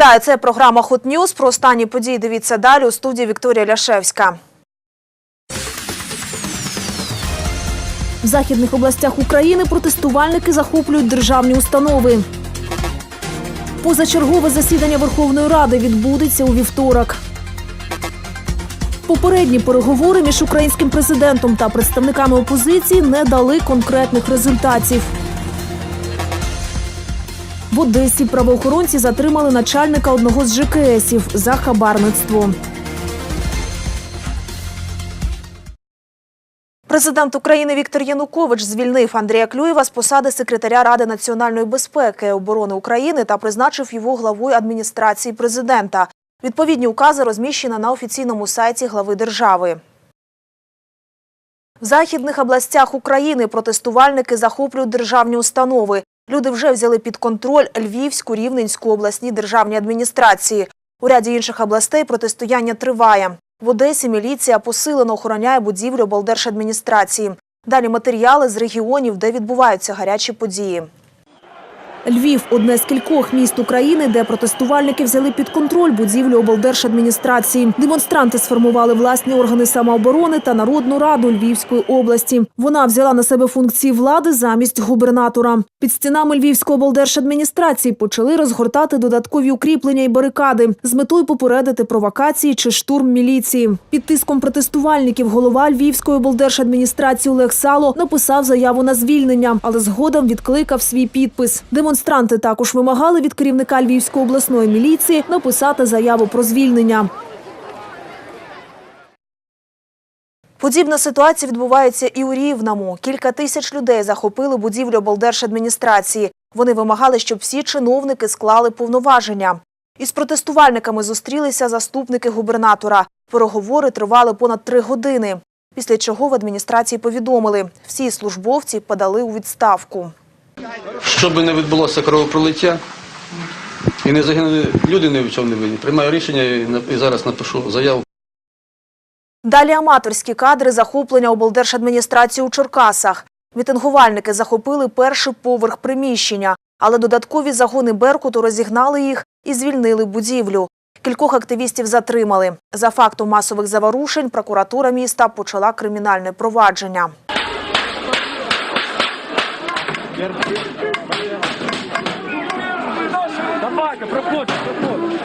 Вітаю, це програма Hot News. Про останні події дивіться далі у студії Вікторія Ляшевська. В західних областях України протестувальники захоплюють державні установи. Позачергове засідання Верховної Ради відбудеться у вівторок. Попередні переговори між українським президентом та представниками опозиції не дали конкретних результатів. В Одесі правоохоронці затримали начальника одного з ЖКСів за хабарництво. Президент України Віктор Янукович звільнив Андрія Клюєва з посади секретаря Ради національної безпеки і оборони України та призначив його главою адміністрації президента. Відповідні укази розміщені на офіційному сайті глави держави. В західних областях України протестувальники захоплюють державні установи. Люди вже взяли під контроль Львівську, Рівненську обласні державні адміністрації. У ряді інших областей протистояння триває. В Одесі міліція посилено охороняє будівлю облдержадміністрації. Далі матеріали з регіонів, де відбуваються гарячі події. Львів одне з кількох міст України, де протестувальники взяли під контроль будівлю облдержадміністрації. Демонстранти сформували власні органи самооборони та Народну раду Львівської області. Вона взяла на себе функції влади замість губернатора. Під стінами Львівської облдержадміністрації почали розгортати додаткові укріплення і барикади з метою попередити провокації чи штурм міліції. Під тиском протестувальників голова Львівської облдержадміністрації Олег Сало написав заяву на звільнення, але згодом відкликав свій підпис. Демонстранти також вимагали від керівника Львівської обласної міліції написати заяву про звільнення. Подібна ситуація відбувається і у Рівному. Кілька тисяч людей захопили будівлю облдержадміністрації. Вони вимагали, щоб всі чиновники склали повноваження. Із протестувальниками зустрілися заступники губернатора. Переговори тривали понад три години. Після чого в адміністрації повідомили, всі службовці подали у відставку. Щоб не відбулося кровопролиття і не загинули люди ні в чому не винні. Приймаю рішення і зараз напишу заяву. Далі аматорські кадри захоплення облдержадміністрації у Черкасах. Мітингувальники захопили перший поверх приміщення, але додаткові загони Беркуту розігнали їх і звільнили будівлю. Кількох активістів затримали. За фактом масових заворушень прокуратура міста почала кримінальне провадження. Давайте, проходьте, проходьте.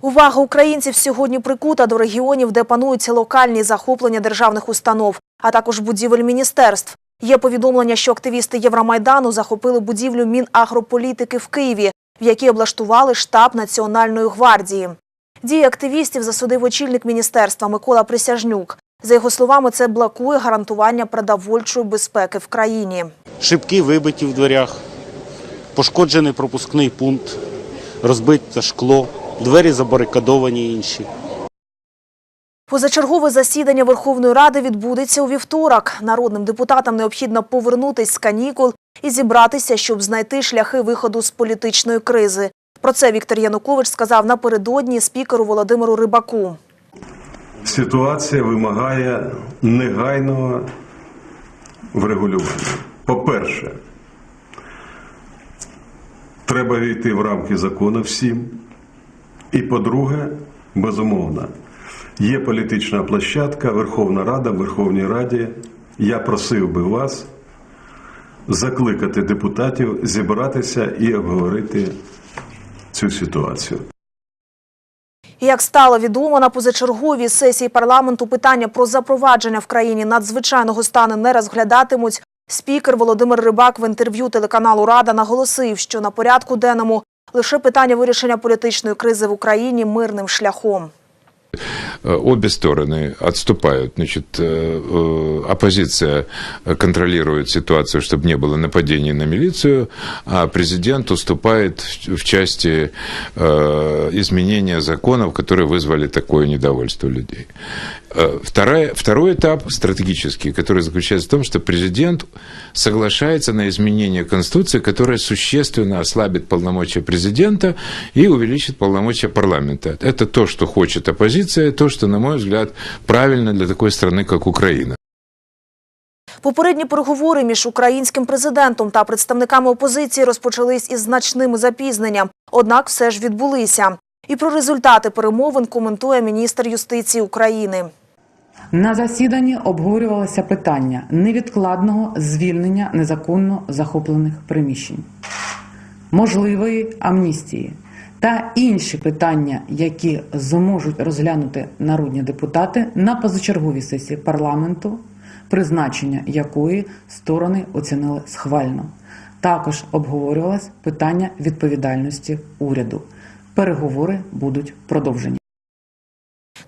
Увага українців сьогодні прикута до регіонів, де панують локальні захоплення державних установ, а також будівель міністерств. Є повідомлення, що активісти Євромайдану захопили будівлю Мінагрополітики в Києві, в якій облаштували штаб Національної гвардії. Дії активістів засудив очільник міністерства Микола Присяжнюк. За його словами, це блокує гарантування продовольчої безпеки в країні. Шибки вибиті в дверях, пошкоджений пропускний пункт, розбите шкло, двері забарикадовані інші. Позачергове засідання Верховної Ради відбудеться у вівторок. Народним депутатам необхідно повернутись з канікул і зібратися, щоб знайти шляхи виходу з політичної кризи. Про це Віктор Янукович сказав напередодні спікеру Володимиру Рибаку. Ситуація вимагає негайного врегулювання. По-перше, треба війти в рамки закону всім. І по-друге, безумовно, є політична площадка, Верховна Рада, Верховній Раді. Я просив би вас закликати депутатів зібратися і обговорити цю ситуацію. Як стало відомо, на позачерговій сесії парламенту питання про запровадження в країні надзвичайного стану не розглядатимуть. Спікер Володимир Рибак в інтерв'ю телеканалу Рада наголосив, що на порядку денному лише питання вирішення політичної кризи в Україні мирним шляхом. Э, обе стороны отступают. Значит, э, э, оппозиция контролирует ситуацию, чтобы не было нападений на милицию, а президент уступает в- части изменения законов, которые вызвали такое недовольство людей. Э, Вторая, второй этап стратегический, который заключается в том, что президент соглашается на изменение Конституции, которое существенно ослабит полномочия президента и увеличит полномочия парламента. Это то, что хочет оппозиция, то, что, на мой взгляд, правильно для такой страны, как Украина. Попередні переговори між українським президентом та представниками опозиції розпочались із значним запізненням, однак все ж відбулися. І про результати перемовин коментує міністр юстиції України. На засіданні обговорювалося питання невідкладного звільнення незаконно захоплених приміщень, можливої амністії та інші питання, які зможуть розглянути народні депутати на позачерговій сесії парламенту, призначення якої сторони оцінили схвально. Також обговорювалось питання відповідальності уряду. Переговори будуть продовжені.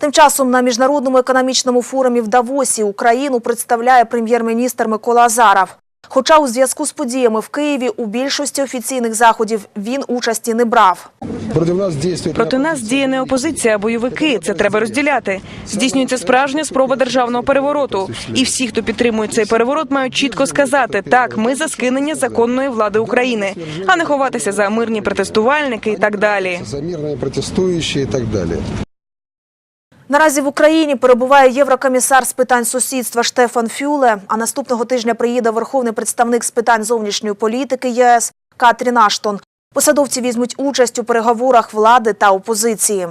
Тим часом на міжнародному економічному форумі в Давосі Україну представляє прем'єр-міністр Микола Азаров. Хоча у зв'язку з подіями в Києві у більшості офіційних заходів він участі не брав. Проти нас дійствує Проти нас діє не опозиція, а бойовики. Це треба розділяти. Здійснюється справжня спроба державного перевороту. І всі, хто підтримує цей переворот, мають чітко сказати: так, ми за скинення законної влади України, а не ховатися за мирні протестувальники і так далі. за мирні протестуючі і так далі. Наразі в Україні перебуває єврокомісар з питань сусідства Штефан Фюле. А наступного тижня приїде верховний представник з питань зовнішньої політики ЄС Катрін Аштон. Посадовці візьмуть участь у переговорах влади та опозиції.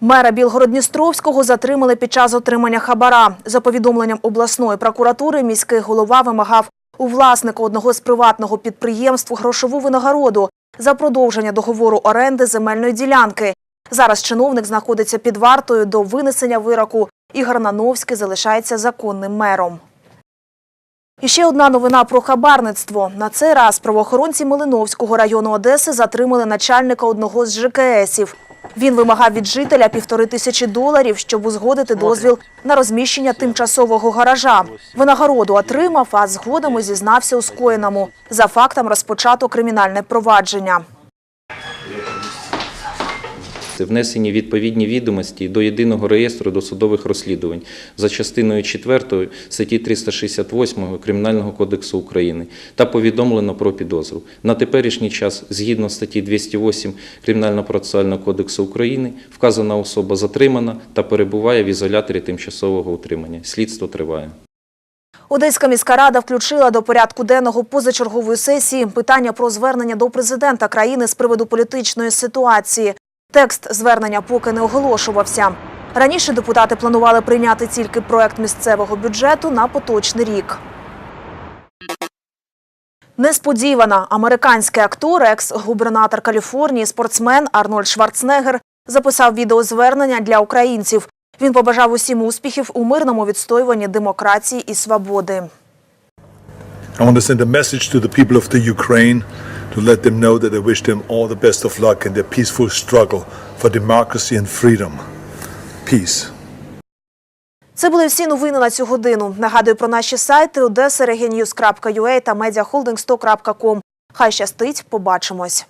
Мера Білгород-Дністровського затримали під час отримання хабара. За повідомленням обласної прокуратури, міський голова вимагав у власника одного з приватного підприємств грошову винагороду за продовження договору оренди земельної ділянки. Зараз чиновник знаходиться під вартою до винесення вироку. Ігор Нановський залишається законним мером. І ще одна новина про хабарництво. На цей раз правоохоронці Малиновського району Одеси затримали начальника одного з ЖКСів. Він вимагав від жителя півтори тисячі доларів, щоб узгодити дозвіл на розміщення тимчасового гаража. Винагороду отримав, а згодом і зізнався у скоєному. За фактом розпочато кримінальне провадження. Внесені відповідні відомості до єдиного реєстру досудових розслідувань за частиною 4 статті 368 Кримінального кодексу України та повідомлено про підозру. На теперішній час, згідно статті 208 Кримінального процесуального кодексу України, вказана особа затримана та перебуває в ізоляторі тимчасового утримання. Слідство триває. Одеська міська рада включила до порядку денного позачергової сесії питання про звернення до президента країни з приводу політичної ситуації. Текст звернення поки не оголошувався. Раніше депутати планували прийняти тільки проект місцевого бюджету на поточний рік. Несподівана американський актор, екс-губернатор Каліфорнії, спортсмен Арнольд Шварценеггер записав відеозвернення для українців. Він побажав усім успіхів у мирному відстоюванні демократії і свободи. I want to send a message to the people of the Ukraine to let them know that I wish them all the best of luck in their peaceful struggle for democracy and freedom. Peace. Це були всі новини на цю годину. Нагадую про наші сайти odessa.reginews.ua та mediaholdings100.com. Хай щастить, побачимось.